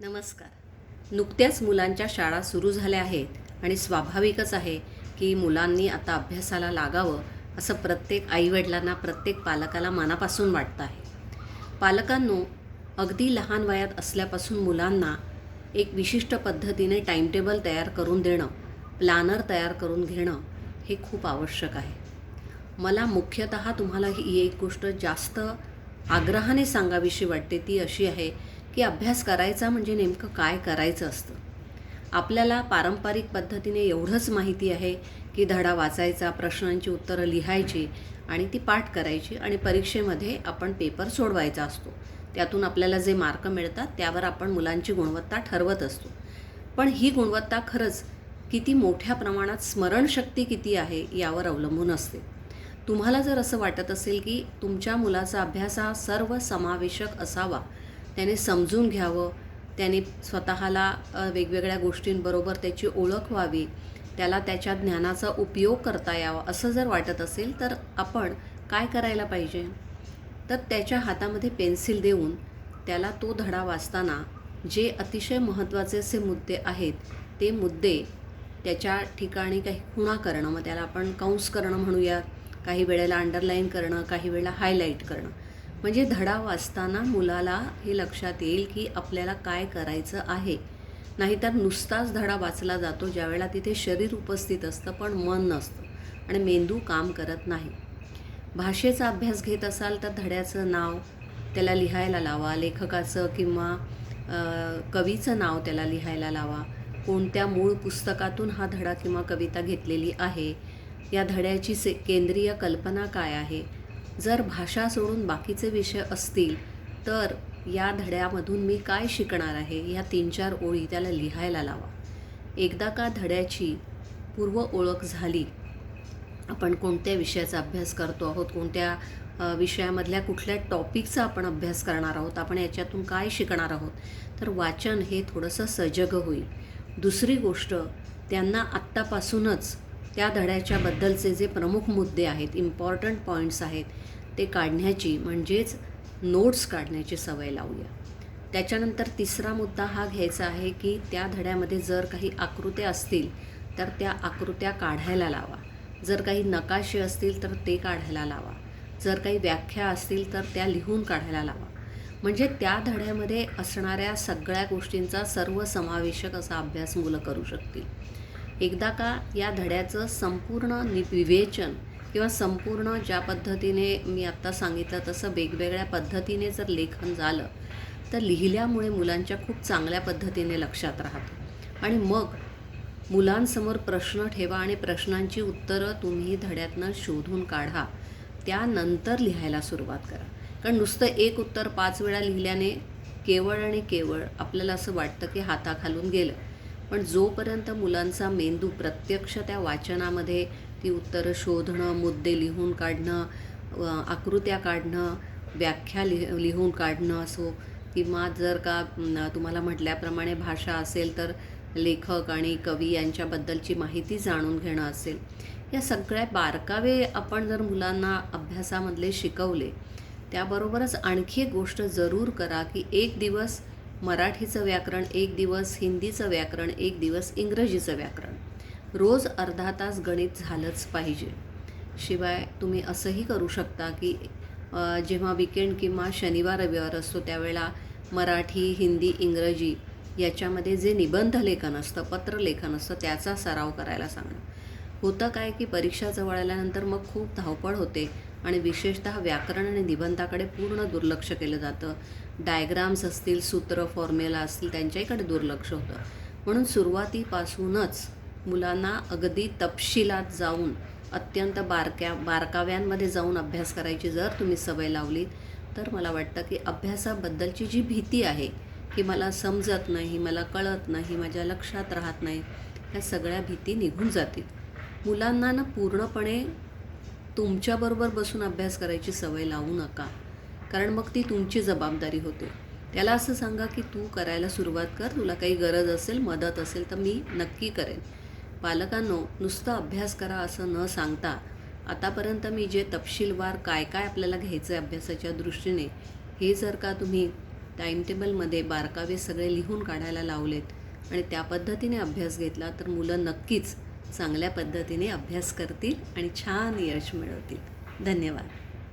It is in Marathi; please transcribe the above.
नमस्कार. नुकत्याच मुलांच्या शाळा सुरू झाल्या आहेत आणि स्वाभाविकच आहे की मुलांनी आता अभ्यासाला लागावं असं प्रत्येक आईवडिलांना प्रत्येक पालकाला मनापासून वाटतं आहे. पालकांनो अगदी लहान वयात असल्यापासून मुलांना एक विशिष्ट पद्धतीने टाईमटेबल तयार करून देणं प्लॅनर तयार करून घेणं हे खूप आवश्यक आहे. मला मुख्यतः तुम्हाला ही एक गोष्ट जास्त आग्रहाने सांगावीशी वाटते ती अशी आहे की अभ्यास करायचा म्हणजे नेमकं काय करायचं असतं? आपल्याला पारंपरिक पद्धतीने एवढंच माहिती आहे की धडा वाचायचा प्रश्नांची उत्तरं लिहायची आणि ती पाठ करायची आणि परीक्षेमध्ये आपण पेपर सोडवायचा असतो. त्यातून आपल्याला जे मार्क मिळतात त्यावर आपण मुलांची गुणवत्ता ठरवत असतो. पण ही गुणवत्ता खरंच किती मोठ्या प्रमाणात स्मरणशक्ती किती आहे यावर अवलंबून असते. तुम्हाला जर असं वाटत असेल की तुमच्या मुलाचा अभ्यास हा सर्व समावेशक असावा त्याने समजून घ्यावं. त्याने स्वतःला वेगवेगळ्या गोष्टींबरोबर त्याची ओळख व्हावी. त्याला त्याच्या ज्ञानाचा उपयोग करता यावा असं जर वाटत असेल तर आपण काय करायला पाहिजे? तर त्याच्या हातामध्ये पेन्सिल देऊन त्याला तो धडा वाचताना जे अतिशय महत्त्वाचे असे मुद्दे आहेत ते मुद्दे त्याच्या ठिकाणी काही खुणा करणं मग त्याला आपण कंस करणं म्हणूया काही वेळेला अंडरलाईन करणं काही वेळेला हायलाईट करणं. म्हणजे धडा वाचताना मुलाला हे लक्षात येईल की आपल्याला काय करायचं आहे. नाहीतर नुसताच धडा वाचला जातो ज्यावेळेला तिथे शरीर उपस्थित असतं पण मन नसतं आणि मेंदू काम करत नाही. भाषेचा अभ्यास घेत असाल तर धड्याचं नाव त्याला लिहायला लावा लेखकाचं किंवा कवीचं नाव त्याला लिहायला लावा. कोणत्या मूळ पुस्तकातून हा धडा किंवा कविता घेतलेली आहे? या धड्याची से केंद्रीय कल्पना काय आहे? जर भाषा सोडून बाकीचे विषय असतील तर या धड्यामधून मी काय शिकणार आहे? ह्या तीन चार ओळी त्याला लिहायला लावा. एकदा का धड्याची पूर्व ओळख झाली आपण कोणत्या विषयाचा अभ्यास करतो आहोत कोणत्या विषयामधल्या कुठल्या टॉपिकचा आपण अभ्यास करणार आहोत आपण याच्यातून काय शिकणार आहोत तर वाचन हे थोडंसं सजग होईल. दुसरी गोष्ट त्यांना आत्तापासूनच त्या धड्याच्याबद्दलचे जे प्रमुख मुद्दे आहेत इम्पॉर्टंट पॉईंट्स आहेत ते काढण्याची म्हणजेच नोट्स काढण्याची सवय लावूया. त्याच्यानंतर तिसरा मुद्दा हा घ्यायचा आहे की त्या धड्यामध्ये जर काही आकृत्या असतील तर त्या आकृत्या काढायला लावा. जर काही नकाशे असतील तर ते काढायला लावा. जर काही व्याख्या असतील तर त्या लिहून काढायला लावा. म्हणजे त्या धड्यामध्ये असणाऱ्या सगळ्या गोष्टींचा सर्व समावेशक असा अभ्यास मुलं करू शकतील. एकदा का या धड्याचं संपूर्ण नि विवेचन किंवा संपूर्ण ज्या पद्धतीने मी आत्ता सांगितलं तसं वेगवेगळ्या पद्धतीने जर लेखन झालं तर लिहिल्यामुळे मुलांच्या खूप चांगल्या पद्धतीने लक्षात राहतं. आणि मग मुलांसमोर प्रश्न ठेवा आणि प्रश्नांची उत्तरं तुम्ही धड्यातनं शोधून काढा. त्यानंतर लिहायला सुरुवात करा. कारण नुसतं एक उत्तर पाच वेळा लिहिल्याने केवळ आणि केवळ आपल्याला असं वाटतं की हाताखालून गेलं. पण जोपर्यंत मुलांचा मेंदू प्रत्यक्ष त्या वाचनामध्ये ती उत्तरं शोधणं मुद्दे लिहून काढणं आकृत्या काढणं व्याख्या लिह लिहून काढणं असो किंवा जर का तुम्हाला म्हटल्याप्रमाणे भाषा असेल तर लेखक आणि कवी यांच्याबद्दलची माहिती जाणून घेणं असेल. या सगळ्या बारकावे आपण जर मुलांना अभ्यासामधले शिकवले त्याबरोबरच आणखी एक गोष्ट जरूर करा की एक दिवस मराठीचं व्याकरण एक दिवस हिंदीचं व्याकरण एक दिवस इंग्रजीचं व्याकरण. रोज अर्धा तास गणित झालंच पाहिजे. शिवाय तुम्ही असंही करू शकता की जेव्हा विकेंड किंवा शनिवार रविवार असतो त्यावेळेला मराठी हिंदी इंग्रजी याच्यामध्ये जे निबंध लेखन असतं पत्रलेखन असतं त्याचा सराव करायला सांगणं. होतं काय की परीक्षा जवळ आल्यानंतर मग खूप धावपळ होते. आणि विशेषतः व्याकरण आणि निबंधाकडे पूर्ण दुर्लक्ष केलं जातं. डायग्राम्स असतील सूत्र फॉर्म्युला असतील त्यांच्याकडे दुर्लक्ष होतं. म्हणून सुरुवातीपासूनच मुलांना अगदी तपशिलात जाऊन अत्यंत बारक्या बारकाव्यांमध्ये जाऊन अभ्यास करायची जर तुम्ही सवय लावली तर मला वाटतं की अभ्यासाबद्दलची जी भीती आहे की मला समजत नाही मला कळत नाही माझ्या लक्षात राहत नाही ह्या सगळ्या भीती निघून जातील. मुलांना ना पूर्णपणे तुमच्याबरोबर बसून अभ्यास करायची सवय लावू नका. कारण मग ती तुमची जबाबदारी होते. त्याला असं सांगा की तू करायला सुरुवात कर तुला काही गरज असेल मदत असेल तर मी नक्की करेन. पालकांनो नुसतं अभ्यास करा असं न सांगता आतापर्यंत मी जे तपशीलवार काय काय आपल्याला घ्यायचं आहे अभ्यासाच्या दृष्टीने हे जर का तुम्ही टाईमटेबलमध्ये बारकावे सगळे लिहून काढायला लावलेत आणि त्या पद्धतीने अभ्यास घेतला तर मुलं नक्कीच चांगल्या पद्धतीने अभ्यास करतील आणि छान यश मिळवतील. धन्यवाद.